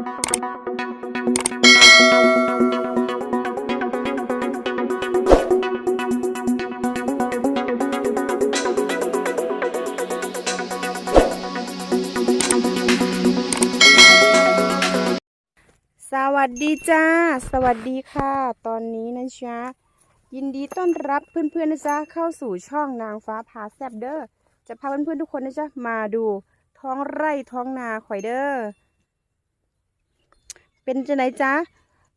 สวัสดีจ้า สวัสดีค่ะ ตอนนี้นะจ๊ะยินดีต้อนรับเพื่อนๆนะจ๊ะเข้าสู่ช่องนางฟ้าพาแซบเดอร์จะพาเพื่อนๆทุกคนนะจ๊ะมาดูท้องไร่ท้องนาข่อยเด้อ เป็นจะไหนจ๊ะ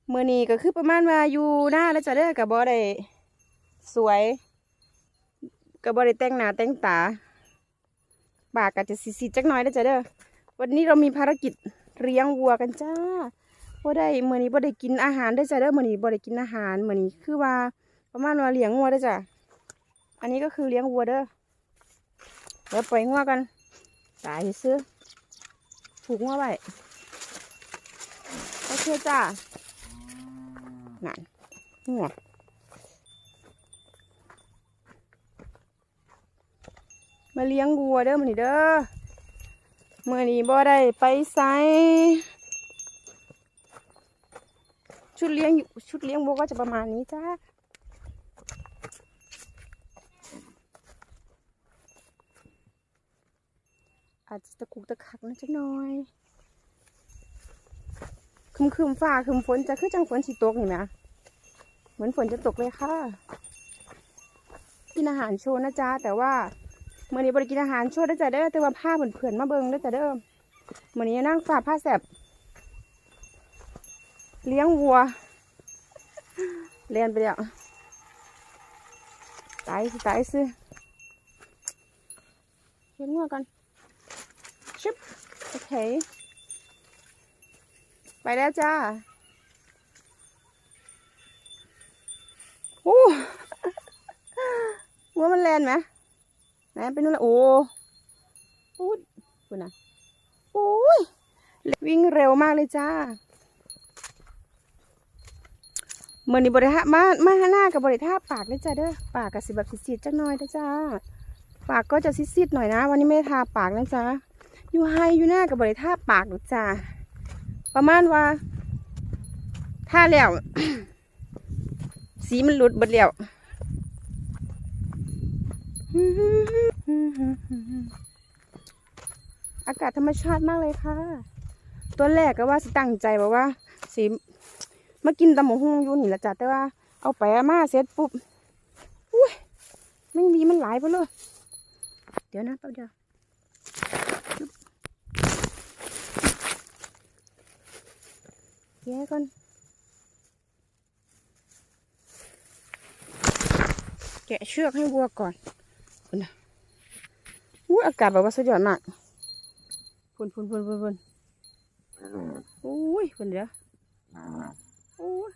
เมื่อนี้ก็คือประมาณว่าอยู่หน้าแล้วจะเด้อกับบอได้สวยกับบอได้แต่งหน้าแต่งตาปากก็จะสีๆจักหน่อยแล้วจะเด้อวันนี้เรามีภารกิจเลี้ยงวัวกันจ้าบ่ได้เมื้อนี้บ่ได้กินอาหารได้จ้ะเด้อมื้อนี้บ่ได้กินอาหารเมื้อนี้คือว่าประมาณว่าเลี้ยงวัวได้จ้ะอันนี้ก็คือเลี้ยงวัวเด้อเดี๋ยวปล่อยงัวกันตายซื้อผูกงัวไว้ โอเคจ้ะนั่นงัวมาเลี้ยงวัวเด้อมื้อนี้เด้อเมื้อนี้บ่ได้ไปไสชุดเลี้ยงอยู่ชุดเลี้ยงวัวก็จะประมาณนี้จ้าอาจจะตะกุกตะคักนะจ๊ะน้อย คึมคึมฟ้าคึมฝนจะคือจังฝนสีตกนี่นะเหมือนฝนจะตกเลยค่ะ กินอาหารโชว์นะจ๊ะแต่ว่าเมื่อนี้บริกินอาหารโชว์ได้จ้ะเด้อแต่ว่าผ้าเหมือนเผื่อนมาเบิงได้อจ้ะเด้อเมื่อนี้นั่งฝาผ้าแสบเลี้ยงวัวเรียนไปแล้วตายสิตายสิเลี้ยงวัวกันชิบโอเค ไปแล้วจ้าโอ้วัวมันแลนไหมไหนไปนู่นละโอ้โอ้คุณนะโอ้ยวิ่งเร็วมากเลยจ้าเมื่อนี้บริหามามาหน้ากับบริทาปากเลยจ้าเด้อปากกับสิแบบสิดๆจักหน่อยนะจ้าปากก็จะซิดๆหน่อยนะ วันนี้ไม่ทาปากนะจ้าอยู่ไฮอยู่หน้ากับบริทาปากหรือจ้า ประมาณว่าท่าแล้ว สีมันหลุดเบดแล้วอากาศธรรมชาติมากเลยค่ะ ตัวแรกก็ว่าสิตั้งใจบอกว่า สีมากินตำหมูฮงอยู่นี่แหละจ้ะแต่ว่าเอาไปมาเสร็จปุ๊บอุ้ยไม่มีมันหลายไปเลย เดี๋ยวนะแป๊บเดียวจุ๊บ แย่ก่อน แกะเชือกให้วัวก่อนคุณนะอู้อากาศแบบว่าสุดยอดมากพุ่นพุ่นพุ่นพุ่นพุ่นอุ้ยพุ่นเดี๋ยวโอ้ย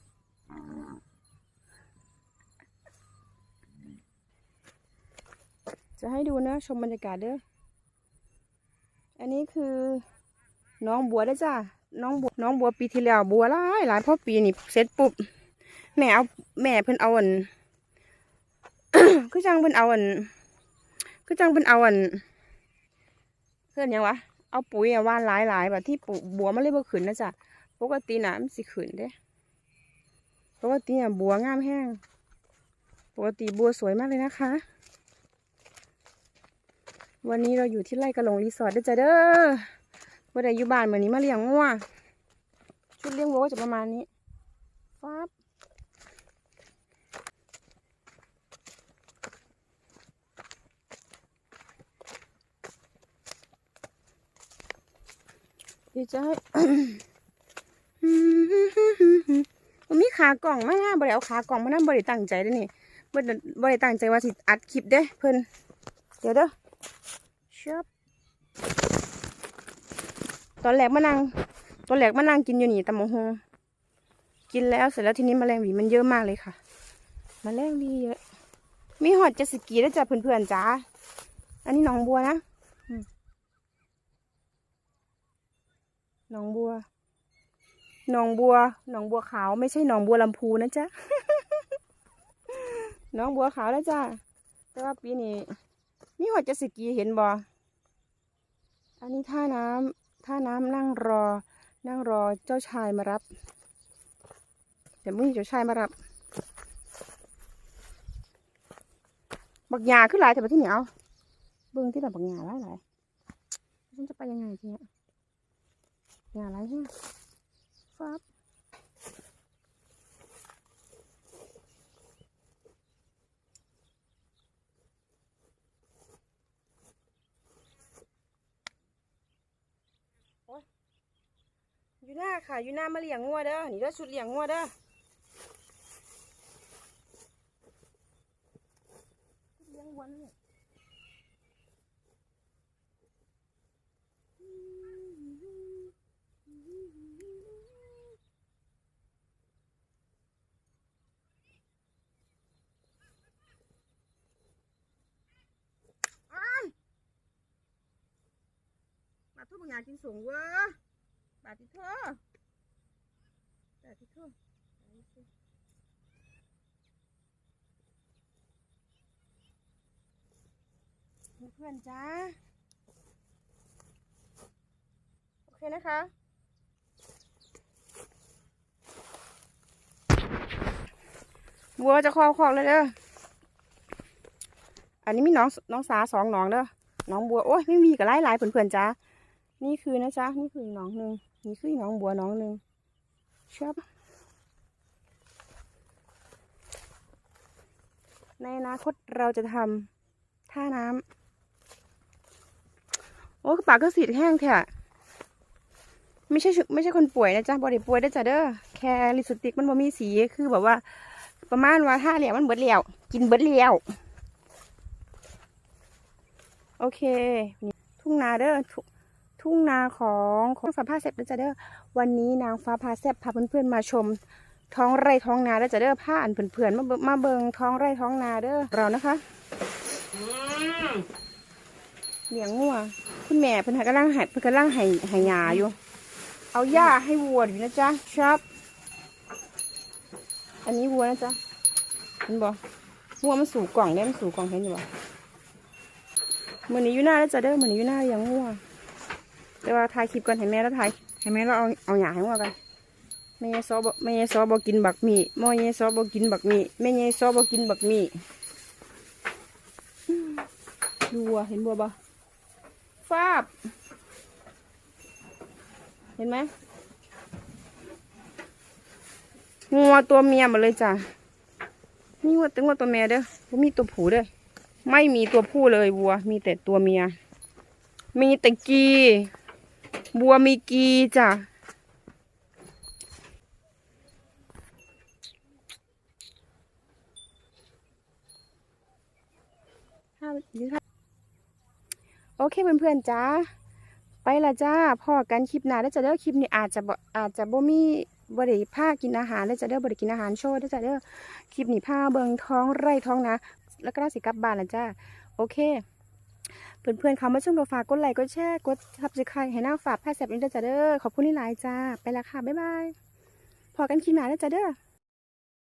จะให้ดูนะชมบรรยากาศเด้อ อันนี้คือ น้องบัวได้จ้าน้องบัวน้องบัวปีที่แล้วบัวหลายหลายพราะปีนี้เสร็จปุ๊บแม่เอาแม่เพิ่นเอาอันคือจังเพิ่นเอาอันคือจังเพิ่นเอาอันเพื่อนยังวะเอาปุ๋ยอะว่านหลายหลายแบบที่ปลูกบัวมันเลยบ่ขึ้นนะจ๊ะปกติน่ะมันสิขึ้นเด้ปกติอะบัวงามแห้งปกติบัวสวยมากเลยนะคะ วันนี้เราอยู่ที่ไร่กระหลงรีสอร์ทด้อจ้ะเด้อ วันใดอยู่บ้านเหมือนนี้มาเลี้ยงงัวชุดเลี้ยงวัวก็จะประมาณนี้ฟับดีใจมันมีขากล่องมานะบริเอาขากล่องมานั่นบริตั้งใจด้อนี่บริบริตั้งใจว่าสิอัดคลิปเด้เพิ่อนเดี๋ยวเด้อชับ ตอนแรกมานั่งตอนแรกมานั่งกินอยู่นี่ตำมะฮงกินแล้วเสร็จแล้วทีนี้แมลงหวีมันเยอะมากเลยค่ะแมลงวีเยอะ มีหอดเจดสกีแล้วจ้ะเพื่อนๆจ้าอันนี้หนองบัวนะหนองบัวหนองบัวหนองบัวขาวไม่ใช่หนองบัวลำพูนะจ๊ะหนองบัวขาวแล้วจ้าแต่ว่าปีนี้มีหัวจะสกีเห็นบ่อันนี้ท่าน้ำ ท่าน้ำนั่งรอ นั่งรอเจ้าชายมารับ เดี๋ยวมึงเจ้าชายมารับ บักหยาขึ้นหลายแต่ไปที่เหนียวเบื้องที่แบบบักหยาหลายหลายฉันจะไปยังไงทีเนี้ยหยาหลายแฮะฟับ อยู่หน้าค่ะ อยู่หน้ามาเลี้ยงงัวเด้อ นี่เด้อชุดเลี้ยงงัวเด้อชุดเลี้ยงวัวนั่นแหละมาทุกอย่างกินสูงเว้ย บาทที่เธอบาทที่เธอเพื่อนจ้า โอเคนะคะวัวจะคลอคอกเลยเด้อ อันนี้มีน้องน้องสาสองน้องเด้อ น้องบัว โอ้ยไม่มีกับไล่หลายๆเพื่อนๆจ้า นี่คือนะจ๊ะ นี่คืออีกน้องหนึ่งนี่คืออีกน้องบัวหนองหนึ่งชอบในอนาคตเราจะทำท่าน้ำโอ้ปากก็สีแห้งแท้ไม่ใช่ไม่ใช่คนป่วยนะจ๊ะบอดี้ป่วยได้จ้ะเด้อแค่ลิสติกมันบ่มีสีคือแบบว่า ประมาณว่าท่าเหลี่ยมมันเบิดเหลี่ยวกินเบิดเหลี่ยวโอเค ทุ่งนาเด้อ ทุ่งนาของของฟ้าพาแซบเด้อจ้ะเด้อวันนี้นางฟ้าพาแซบพาเพื่อนๆมาชม ท้องไร่ท้องนาเด้อจ้ะเด้อผ้าอันเพื่อนๆมาเบิ่งมาเบิงท้องไร่ท้องนาเด้อเรานะคะเลี้ยงงัวคุณแม่เพิ่นกำลังใหเพิ่นกำลังให้ให้ยาอยู่ เอาหญ้าให้วัวอยู่นะจ๊ะครับ อันนี้วัวนะจ๊ะเห็นบ่วัวมันสู่กล่องได้มันสู่กล่องเห็นอยู่บ่มือนี้อยู่หน้าแล้วจ้ะเด้อมือนี้อยู่หน้าเลี้ยงงัว แต่ว่าถ่ายคลิปก่อนให้แม่แล้วถ่ายให้แม่เราเอาเอาหยาให้ว่ากันแม่ยายซอบ่แม่ยายซอบ่กินบักมี่แม่ยายซอบ่กินบักมี่แม่ยายซอบ่กินบักมี่ดูวัวเห็นบัวบ่ฟาบ เห็นไหมงัวตัวเมียมดเลยจ้ะนี่วัวตัวงัวตัวเมียเด้อบ่มีตัวผู้เด้อไม่มีตัวผู้เลยวัว มีแต่ตัวเมีย มีแต่กี บัวมีกีจ้ะโอเคเพื่อนๆจ้าไปละจ้าพ่อกันคลิปหน้าแล้วจะเด้อคลิปนี้อาจจะบอาจจะบ่มีบ่ได้ผ้ากินอาหารแล้วจะเด้อบ่ได้กินอาหารโชว์แล้วจะเด้อคลิปนี้ผ้าเบิงท้องไร่ท้องนะ แล้วก็น่าสิกลับบ้านละจ้าโอเค เพื่อนๆเขามาชมกับฝากกดไลค์กดแชร์กดทับจิคายให้นาฝากแพทย์แสบอินเตอร์จ้าเด้อขอบคุณที่หลายจ้า ไปละค่ะ บ๊ายบาย พอกันคลิปหน้าแล้วจ้าเด้อ